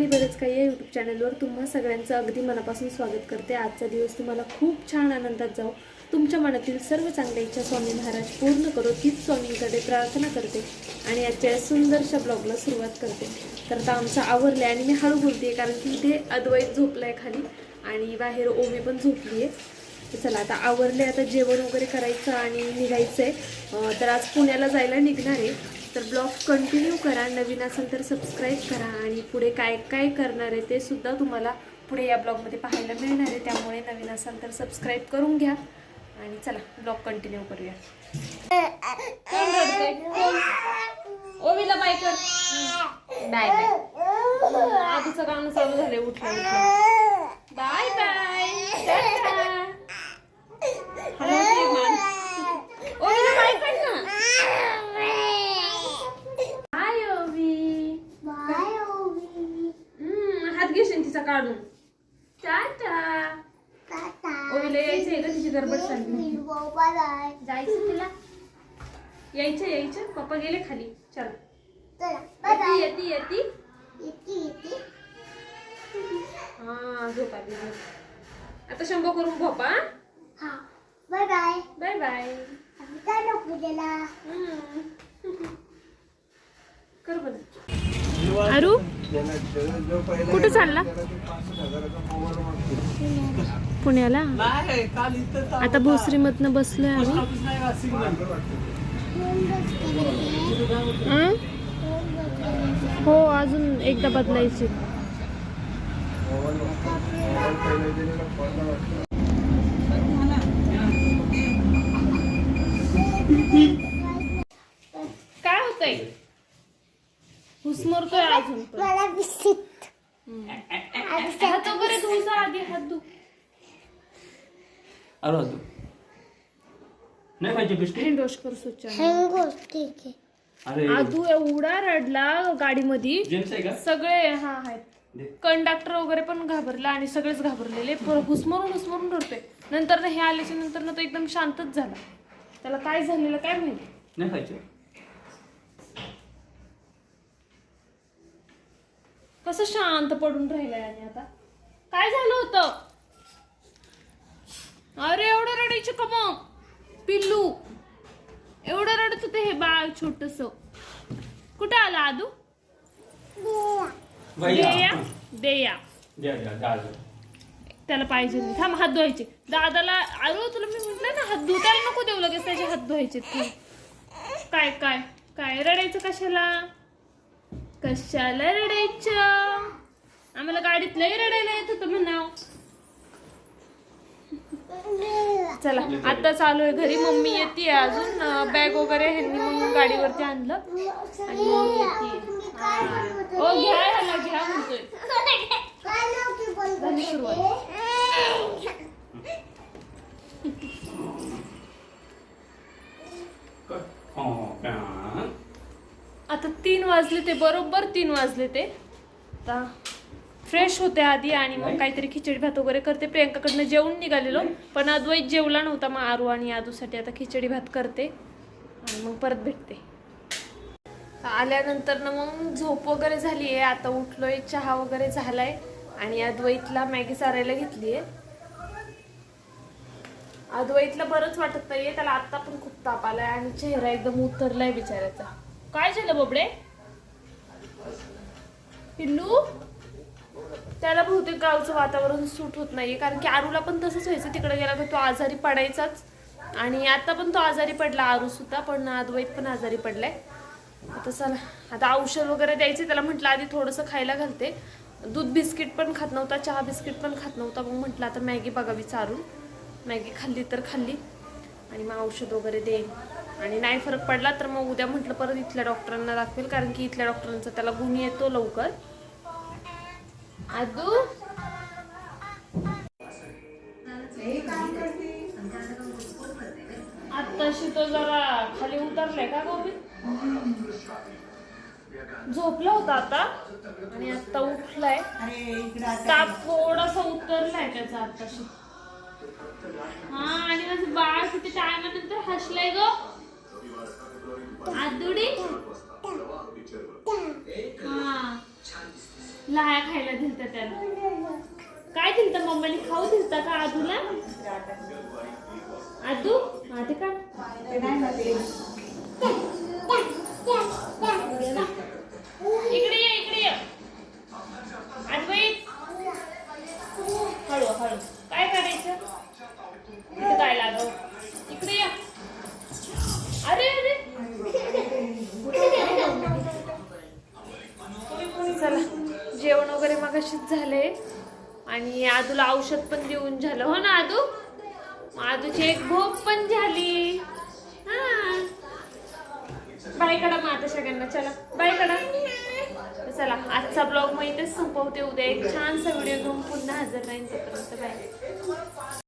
आणि बरेच काही या यूट्यूब चॅनलवर तुम्हा सगळ्यांचं अगदी मनापासून स्वागत करते. आजचा दिवस तुम्हाला खूप छान आनंदात जाऊ तुमच्या मनातील सर्व चांगल्या इच्छा स्वामी महाराज पूर्ण करो तीच स्वामींकडे प्रार्थना करते आणि आजच्या सुंदरशा ब्लॉगला सुरुवात करते. तर आता आमचं आवरलं आणि मी हळू बोलते कारण की इथे अद्वैत झोपलं आहे खाली आणि बाहेर ओमी पण झोपली आहे चला आता आवरले आता जेवण वगैरे करायचं आणि निघायचं आहे तर आज पुण्याला जायला निघणार आहे. तर ब्लॉग कंटिन्यू करा. नवीन असेल तर सबस्क्राईब करा. आणि पुढे काय काय करणार आहे ते सुद्धा तुम्हाला पुढे या ब्लॉगमध्ये पाहायला मिळणार आहे. त्यामुळे नवीन असाल तर सबस्क्राईब करून घ्या. आणि चला ब्लॉग कंटिन्यू करूया. ओवीला बाय कर. बाय बाय आधीचं काम चालू झालंय उठलं बाय बाय ओवीला बाय कर ना हाय ओवी हम्म, हात घेशील तिचा काढून टाटा ओवीला यायचंय का तिची गडबड चालली जायचं तिला? यायचं यायचं. पप्पा गेले खाली. चल. येती येती येती. हा झोप आली झोप. आता शंभो करून भोपा बाय बाय. Bye bye. काय नको. कर बरं. अरू? कुठं चालला? पुण्याला? आता भोसरीमधनं बसलोय आम्ही. हो अजून एकदा बदलायची. काय होतंय? हुसमरतोय अजून पण. मला बिस्किट हात वगैरे आधी हात धु. आलो नाही पाहिजे बिस्किट? हँड वॉश कर स्वच्छ हँगो ठीक आहे. अरे. आदू एवढा रडला गाडीमध्ये जेम्स आहे का? सगळे हा आहेत. दे. कंडक्टर वगैरे पण घाबरला आणि सगळेच घाबरलेले. पर- हुसमरून हुसमरून रडतोय. नंतर ना हे आल्याच्यानंतर ना तो एकदम शांतच झाला. त्याला काय झालेलं काय माहिती? नाही पाहिजे. कसं शांत पडून राहिलंय आणि आता? काय झालं होतं? अरे एवढं रडायचं का मग? पिल्लू एवढं रडत होते हे बाळ छोटस. कुठं आलं आदू? देया? देया. त्याला पाहिजे नाही. थांब हात धुवायचे. दादाला अरे तुला मी म्हटलं ना हात धु. त्याला नको देऊ लगेच त्याचे हात धुवायचे. काय काय काय? रडायचं कशाला? कशाला रडायचं? आम्हाला गाडीत लय रडायला येत होतं म्हणाव. चला आता चालू आहे. घरी मम्मी येते अजून. बॅग वगैरे ह्यांनी मग गाडीवरती आणलं. आणि मम्मी येते ओ हो, घ्या घ्या म्हणतोय. सुरुवात कर. हो, हो, का? आता तीन वाजले ते बरोबर तीन वाजले ते. आता फ्रेश होते आधी आणि मग काहीतरी खिचडी भात वगैरे करते. प्रियंकाकडनं जेवून निघालेलो पण अद्वैत जेवला नव्हता मग आरू आणि आदूसाठी. आता खिचडी भात करते आणि मग परत भेटते. आल्यानंतर ना मग झोप वगैरे झाली आहे आता उठलोय चहा वगैरे झालाय आणि अद्वैतला मॅगी चारायला घेतली आहे अद्वैतला बरंच वाटत नाहीये त्याला आता पण खूप ताप आलाय आणि चेहरा एकदम उतरलाय बिचाऱ्याचा. काय झालं बबडे? पिल्लू? त्याला बहुतेक गावचं वातावरण सूट होत नाहीये कारण की आरूला पण तसंच व्हायचं. तिकडे गेला तर तो आजारी पडायचाच. आणि आता पण तो आजारी पडला आरू सुद्धा पण अद्वैत पण आजारी पडलाय. आता चला आता औषध वगैरे द्यायचे त्याला म्हटलं आधी थोडंसं खायला घालते. दूध बिस्किट पण खात नव्हता चहा बिस्किट पण खात नव्हता मग म्हटलं आता मॅगी बघावी चारून मॅगी खाल्ली तर खाल्ली. आणि मग औषध वगैरे देईन. आणि नाही फरक पडला तर मग उद्या म्हटलं परत इथल्या डॉक्टरांना दाखवेल कारण की इथल्या डॉक्टरांचा त्याला गुण येतो लवकर. आदू आत्ताशी तो जरा खाली उतरलाय का गोबी झोपला होता आता आणि आता उठलाय. ताप थोडासा उतरलाय त्याचा आत्ताशी हा आणि माझं बाळ किती टायमानंतर हसलंय ग. आदुडी. लाया खायला दिलता त्याला काय दिलता मम्मीने? खाऊ दिलता का आजूला? आजू? हा ते का? आणि आदूला औषध पण देऊन झालं. हो ना आदू? आदूची एक भोग पण झाली. हा. बाय कडा मग आता सगळ्यांना चला. बाय कडा. चला आजचा ब्लॉग मग इथेच संपवते. उद्या एक छानसा व्हिडिओ घेऊन पुन्हा हजर राहीन तोपर्यंत. बाय.